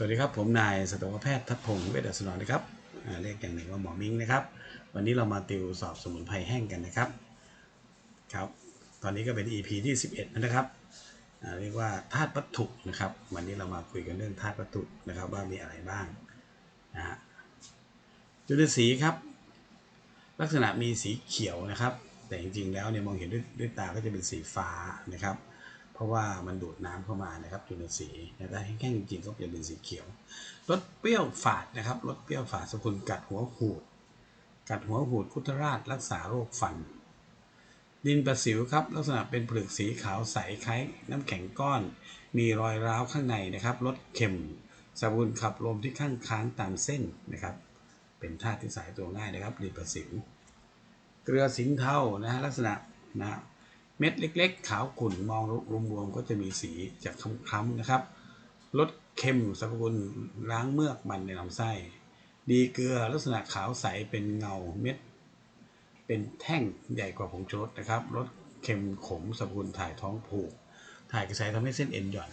สวัสดีครับ ผมนายสัตวแพทย์ทัพพงศ์เวชอัศนรนะครับเรียกอย่างหนึ่งว่าหมอมิ้งนะครับ วันนี้เรามาติวสอบสมุนไพรแห้งกันนะครับครับ ตอนนี้ก็เป็น EP ที่ 11 นะครับเรียกว่าธาตุวัตถุนะครับ วันนี้เรามาคุยกันเรื่องธาตุวัตถุนะครับ ว่ามีอะไรบ้างนะฮะจุลินทรีย์ครับ ลักษณะมีสีเขียวนะครับ แต่จริงๆแล้วเนี่ยมองเห็นด้วยด้วยตาก็จะเป็นสีฟ้านะครับ เพราะว่ามันดูดน้ำเข้ามานะครับจุลินทรีย์แต่แห้งๆจริงๆก็จะเป็นสีเขียวรสเปรี้ยวฝาดนะครับรสเปรี้ยวฝาดสกุลกัดหัวหูด กัดหัวหูดคุตราชรักษาโรคฟัน ดินประสิวครับ ลักษณะเป็นผลึกสีขาวใสคล้ายน้ำแข็งก้อน มีรอยร้าวข้างในนะครับรสเค็มสกุลขับลมที่ข้างค้างตามเส้นนะครับ เป็นธาตุที่สายตัวง่ายนะครับ ดินประสิวเกลือสินเทานะฮะลักษณะนะ เม็ดเล็ก ๆ ขาวขุ่นมองรวมๆก็จะมีสีจากคล้ำๆนะครับรสเค็มสรรพคุณล้างเมือกมันในลำไส้ ดีเกลือลักษณะขาวใสเป็นเงาเม็ด เป็นแท่งใหญ่กว่าผงชูรสนะครับรสเค็มขมสรรพคุณถ่ายท้องผูก ถ่ายกระแสทำให้เส้นเอ็นหย่อน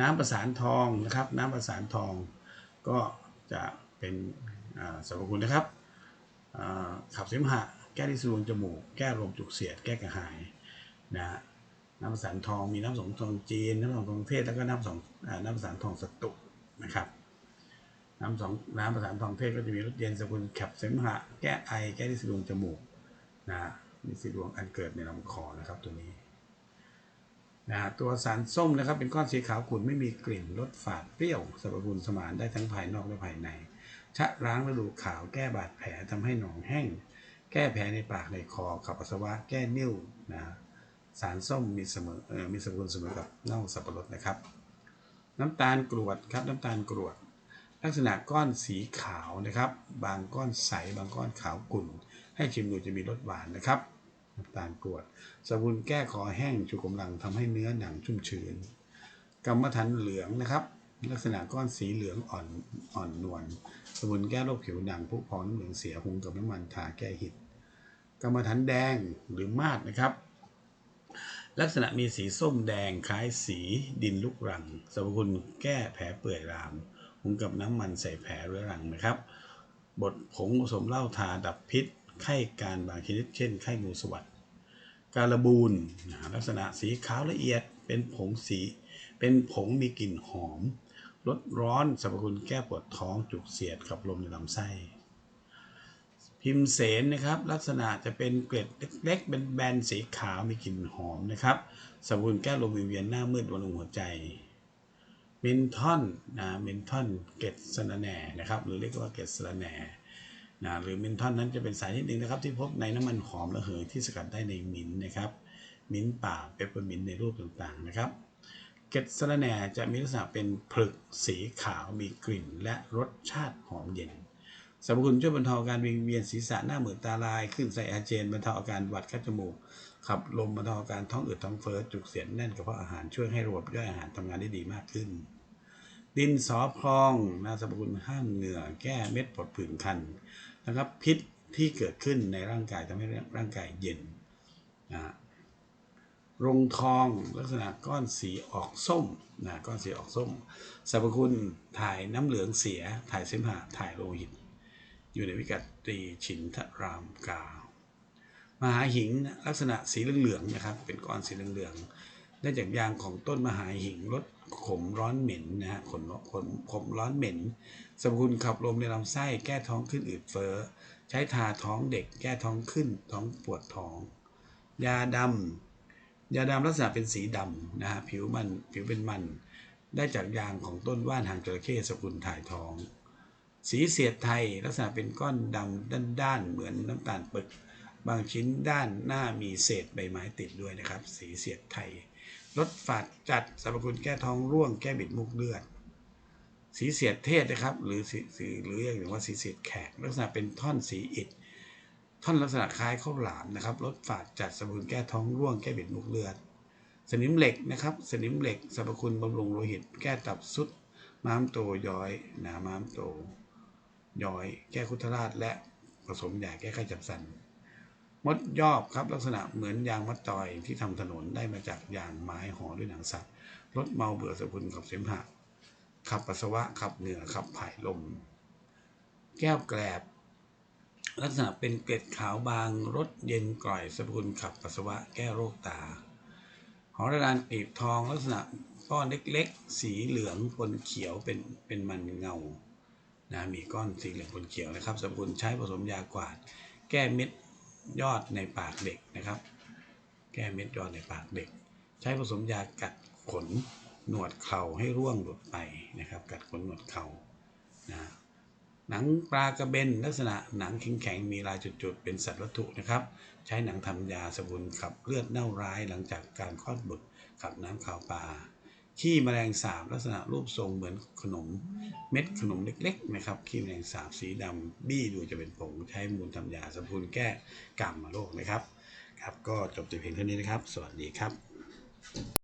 น้ำประสานทองนะครับ น้ำประสานทองก็จะเป็นสรรพคุณนะครับขับเสมหะ แก้ที่สูนจมูก แก้ลมจุกเสียด แก้กระหายนะน้ำประสานทองมีน้ำสองทองจีน น้ำสองทองเทศแล้วก็น้ำสองน้ำประสานทองสตุนะครับ น้ำสองน้ำประสานทองเทศก็จะมีรสเย็นสกุลขับเสมหะ แก้ไอ แก้ที่สูนจมูกนะมีสีดวงอันเกิดในลำคอนะครับตัวนี้นะตัวสารส้มนะครับเป็นก้อนสีขาวขุ่นไม่มีกลิ่นรสฝาดเปรี้ยวสรรพคุณสมานได้ทั้งภายนอกและภายใน ชะล้างฤดูขาวแก้บาดแผลทำให้หนองแห้ง แก้แผลในปากในคอขับปัสสาวะแก้นิ่วนะสารส้มมีเสมอเออมีสมดุลเสมอกับเน่าสับปะรดนะครับ น้ำตาลกรวดครับน้ำตาลกรวด ลักษณะก้อนสีขาวนะครับ บางก้อนใสบางก้อนขาวขุ่น ให้ชิมดูจะมีรสหวานนะครับ น้ำตาลกรวดสมุนแก้คอแห้งชูกำลังทำให้เนื้อหนังชุ่มชื้นกรรมฐานเหลืองนะครับ ลักษณะก้อนสีเหลืองอ่อนอ่อนนวลสมุนแก้โรคผิวหนังผู้พองน้ำเหลืองเสียหุงกับน้ำมันทาแก้หิด กรรมฐานแดงหรือมาดนะครับลักษณะมีสีส้มแดงคล้ายสีดินลูกรังสรรพคุณแก้แผลเปื่อยรามหุงกับน้ำมันใส่แผลเรื้อรังนะครับบดผงผสมเหล้าทาดับพิษ ไข้การบางชนิดเช่น ไข้งูสวัสดการบูนลักษณะสีขาวละเอียดเป็นผงสี เป็นผงมีกลิ่นหอมลดร้อนสรรพคุณแก้ปวดท้องจุกเสียดขับลมในลำไส้ พิมเสนนะครับ ลักษณะจะเป็นเกล็ดเล็กๆเป็นแบนสีขาวมีกลิ่นหอมนะครับสรรพคุณแก้ลมวิเวียนหน้ามืดบำรุงหัวใจเมนทอนนะเมนทอนเกล็ดสะระแหน่นะครับหรือเรียกว่าเกล็ดสะระแหน่นะหรือเมนทอนนั้นจะเป็นสารที่หนึ่งนะครับที่พบในน้ำมันหอมระเหยที่สกัดได้ในมิ้นนะครับมิ้นป่าเปปเปอร์มินในรูปต่างๆนะครับเกล็ดสะระแหน่จะมีลักษณะเป็นผลึกสีขาวมีกลิ่นและรสชาติหอมเย็น สรรพคุณช่วยบรรเทาอาการวิงเวียนศีรษะหน้ามืดตาลาย ขึ้นไส้อาเจียนบรรเทาอาการหวัดคัดจมูกขับลมบรรเทาอาการท้องอืดท้องเฟ้อจุกเสียดแน่นกระเพาะอาหารช่วยให้ระบบย่อยอาหารทำงานได้ดีมากขึ้น ดินสอพองนะสรรพคุณห้ามเหงื่อแก้เม็ดปวดผื่นคันนะครับพิษที่เกิดขึ้นในร่างกายทำให้ร่างกายเย็นนะรงทองลักษณะก้อนสีออกส้มนะก้อนสีออกส้มสรรพคุณถ่ายน้ำเหลืองเสียถ่ายเสมหะถ่ายโลหิต อยู่ในวิกัดตรีฉินทรามกา มหาหิงลักษณะสีเหลืองๆนะครับ เป็นก้อนสีเหลืองๆได้จากยางของต้นมหาหิงลดขมร้อนเหม็นนะฮะขนขนขมร้อนเหม็นสรรพคุณขับลมในลำไส้แก้ท้องขึ้นอืดเฟ้อใช้ทาท้องเด็กแก้ท้องขึ้นท้องปวดท้อง ยาดำยาดำลักษณะเป็นสีดำนะฮะผิวมันผิวเป็นมัน ได้จากยางของต้นว่านหางจระเข้สกุลถ่ายทอง สีเสียดไทยลักษณะเป็นก้อนดำด้านๆเหมือนน้ำตาลปึก บางชิ้นด้านหน้ามีเศษใบไม้ติดด้วยนะครับ สีเสียดไทยลดฝาดจัดสรรพคุณแก้ท้องร่วงแก้บิดมุกเลือด สีเสียดเทศนะครับ หรือสีหรือเรียกว่าสีเสียดแขก ลักษณะเป็นท่อนสีอิฐท่อนลักษณะคล้ายข้าวหลามนะครับลดฝาดจัดสรรพคุณแก้ท้องร่วงแก้บิดมุกเลือด สนิมเหล็กนะครับ สนิมเหล็กสรรพคุณบำรุงโลหิต แก้ตับสุดม้ามโตย้อยหนาม้ามโต ย้อยแก้คุทราชและผสมยาแก้ไข้จับสัน มดยอบครับลักษณะเหมือนยางมัดตอยที่ทำถนนได้มาจากยางไม้ห่อด้วยหนังสัตว์ลดเมาเบื่อสรรพคุณกับเสมหะขับปัสสาวะขับเหงื่อขับถ่ายลม แก้วแกลบ ลักษณะเป็นเกล็ดขาวบางรสเย็นกร่อยสรรพคุณขับปัสสาวะแก้โรคตาหอระดานปีบทองลักษณะก้อนเล็กๆ สีเหลืองปนเขียวเป็นเป็นมันเงา นะมีก้อนสีเหลืองปนเขียวนะครับสรรพคุณใช้ผสมยากวาด แก้เม็ดยอดในปากเด็กนะครับ แก้เม็ดยอดในปากเด็ก ใช้ผสมยากัดขนหนวดเข่าให้ร่วงหลุดไปนะครับ กัดขนหนวดเข่านะหนังปลากระเบนลักษณะหนังแข็งๆมีลายจุดๆ เป็นสัตว์วัตถุนะครับ ใช้หนังทำยาสมุนขับเลือดเน่าร้ายหลังจากการคลอดบุตรขับน้ำขาวปลา ขี้แมลงสาบลักษณะรูปทรงเหมือนขนมเม็ดขนมเล็กๆนะครับขี้แมลงสาบสีดำบี้ดูจะเป็นผงใช้มูลทำยาสมุนแก้กามมโรคนะครับ ครับก็จบแต่เพียงเท่านี้นะครับ สวัสดีครับ